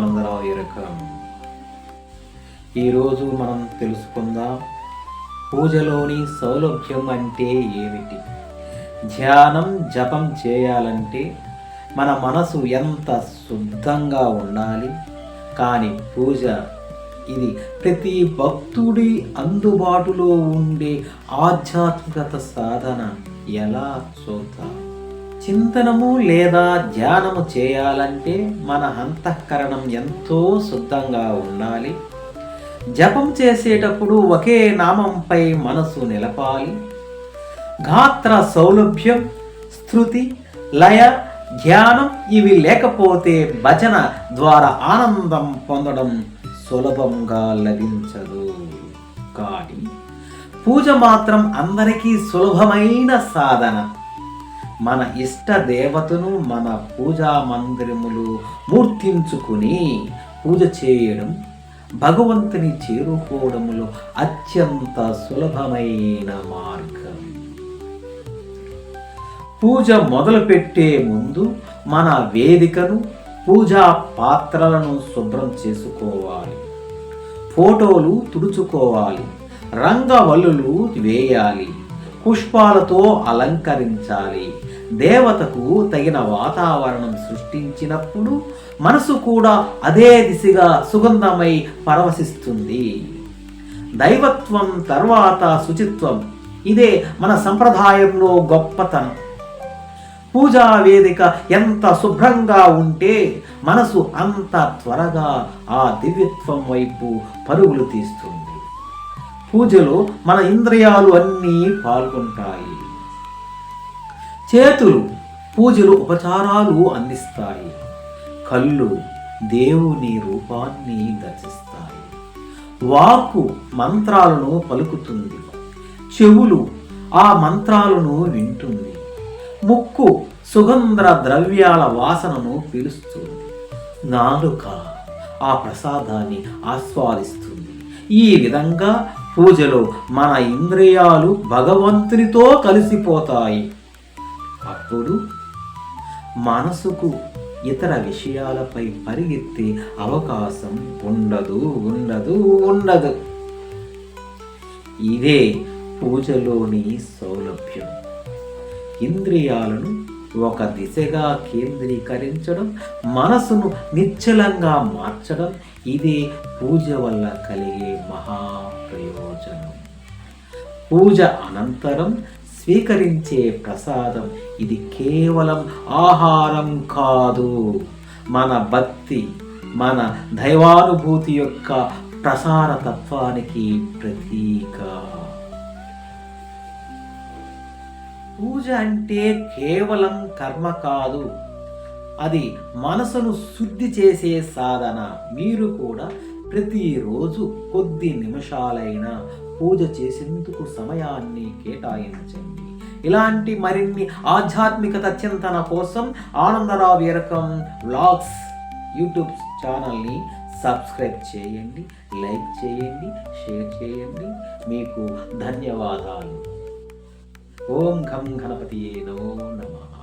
ఆనందరావు ఎరకం ఈరోజు మనం తెలుసుకుందాం పూజలోని సౌలభ్యం అంటే ఏమిటి? ధ్యానం జపం చేయాలంటే మన మనసు ఎంత శుద్ధంగా ఉండాలి? కానీ పూజ ఇది ప్రతి భక్తుడి అందుబాటులో ఉండే ఆధ్యాత్మికత సాధన ఎలా చూద్దాం? చింతనము లేదా ధ్యానము చేయాలంటే మన అంతఃకరణం ఎంతో శుద్ధంగా ఉండాలి. జపం చేసేటప్పుడు ఒకే నామంపై మనసు నిలపాలి. గాత్ర సౌలభ్యం స్థృతి లయ ధ్యానం ఇవి లేకపోతే భజన ద్వారా ఆనందం పొందడం సులభంగా లభించదు. కానీ పూజ మాత్రం అందరికీ సులభమైన సాధన. మన ఇష్ట దేవతను మన పూజా మందిరములు మూర్తించుకుని పూజ చేయడం భగవంతుని చేరుకోవడములో అత్యంత సులభమైన మార్గం. పూజ మొదలుపెట్టే ముందు మన వేదికను పూజా పాత్రలను శుభ్రం చేసుకోవాలి. ఫోటోలు తుడుచుకోవాలి. రంగవల్లులు వేయాలి. పుష్పాలతో అలంకరించాలి. దేవతకు తగిన వాతావరణం సృష్టించినప్పుడు మనసు కూడా అదే దిశగా సుగంధమై పరవశిస్తుంది. దైవత్వం తర్వాత శుచిత్వం ఇదే మన సంప్రదాయంలో గొప్పతనం. పూజా వేదిక ఎంత శుభ్రంగా ఉంటే మనసు అంత త్వరగా ఆ దివ్యత్వం వైపు పరుగులు తీస్తుంది. పూజలో మన ఇంద్రియాలు అన్నీ పాల్గొంటాయి. చేతులు పూజలు ఉపచారాలు అందిస్తాయి. కళ్ళు దేవుని రూపాన్ని దర్శిస్తాయి. వాక్కు మంత్రాలను పలుకుతుంది. చెవులు ఆ మంత్రాలను వింటుంది. ముక్కు సుగంధ ద్రవ్యాల వాసనను పీలుస్తుంది. నాలుక ఆ ప్రసాదాన్ని ఆస్వాదిస్తుంది. ఈ విధంగా పూజలో మన ఇంద్రియాలు భగవంతునితో కలిసిపోతాయి. అప్పుడు మనసుకు ఇతర విషయాలపై పరిగెత్తే అవకాశం ఉండదు ఉండదు ఉండదు. ఇదే పూజలోని సౌలభ్యం. ఇంద్రియాలను ఒక దిశగా కేంద్రీకరించడం మనసును నిశ్చలంగా మార్చడం ఇదే పూజ వల్ల కలిగే మహా ప్రయోజనం పూజ అనంతరం స్వీకరించే ప్రసాదం ఇది కేవలం ఆహారం కాదు. మన భక్తి మన దైవానుభూతి యొక్క ప్రసార తత్వానికి ప్రతీక. పూజ అంటే కేవలం కర్మ కాదు. అది మనసును శుద్ధి చేసే సాధన. మీరు కూడా ప్రతిరోజు కొద్ది నిమిషాలైనా పూజ చేసేందుకు సమయాన్ని కేటాయించండి. ఇలాంటి మరిన్ని ఆధ్యాత్మికత చింతన కోసం ఆనందరావు ఎరకం వ్లాగ్స్ యూట్యూబ్ ఛానల్ని సబ్స్క్రైబ్ చేయండి లైక్ చేయండి షేర్ చేయండి. మీకు ధన్యవాదాలు. ఓం ఘం గణపతియే నమో నమః.